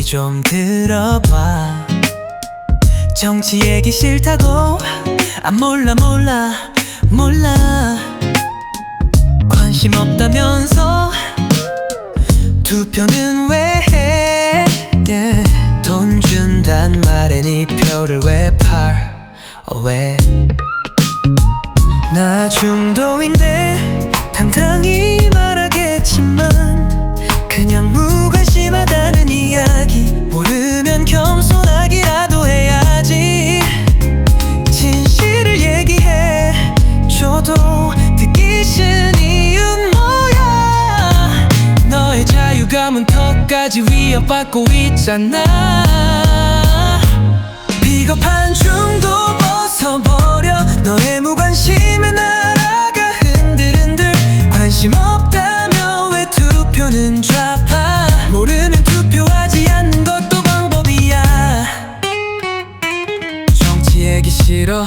얘기 좀 들어봐 정치 얘기 싫다고 아 몰라 몰라 몰라 관심 없다면서 투표는 왜 해? 예. 돈 준단 말에 네 표를 왜 팔? 어, 왜? 나 중도인데 당당히 말하겠지만 턱까지 위협받고 있잖아. 비겁한 중도 벗어버려 너의 무관심에 날아가 흔들흔들. 관심 없다며 왜 투표는 좌파? 모르면 투표하지 않는 것도 방법이야. 정치 얘기 싫어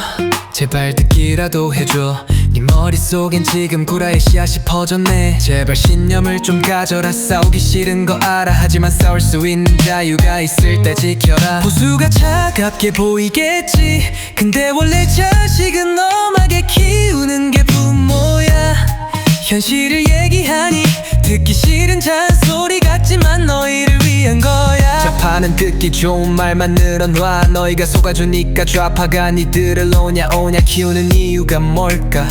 제발 듣기라도 해줘 네 머릿속엔 지금 구라의 씨앗이 퍼졌네. 제발 신념을 좀 가져라. 싸우기 싫은 거 알아. 하지만 싸울 수 있는 자유가 있을 때 지켜라. 보수가 차갑게 보이겠지. 근데 원래 자식은 엄하게 키우는 게 부모야. 현실을 좌파는 듣기 좋은 말만 늘어놔 너희가 속아주니까 좌파가 니들을 오냐 오냐 키우는 이유가 뭘까?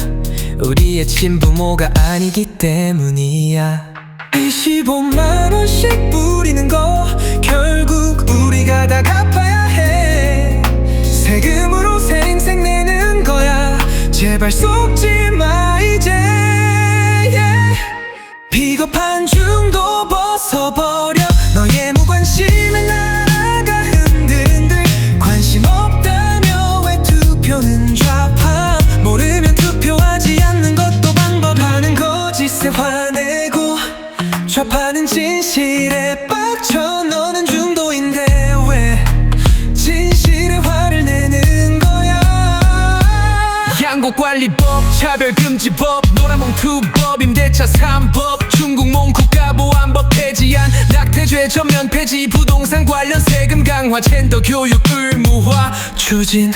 우리의 친부모가 아니기 때문이야. 25만원씩 뿌리는 거 결국 우리가 다 갚아야 해. 세금으로 새 인생 내는 거야. 제발 속지 마 이제 좌파는 진실에 빡쳐 너는 중도인데 왜 진실에 화를 내는 거야? 양곡관리법 차별금지법 노란봉투법 임대차 3법 중국 몽 국가 보안법 폐지안 낙태죄 전면 폐지 부동산 관련 세금 강화 젠더 교육 의무화 추진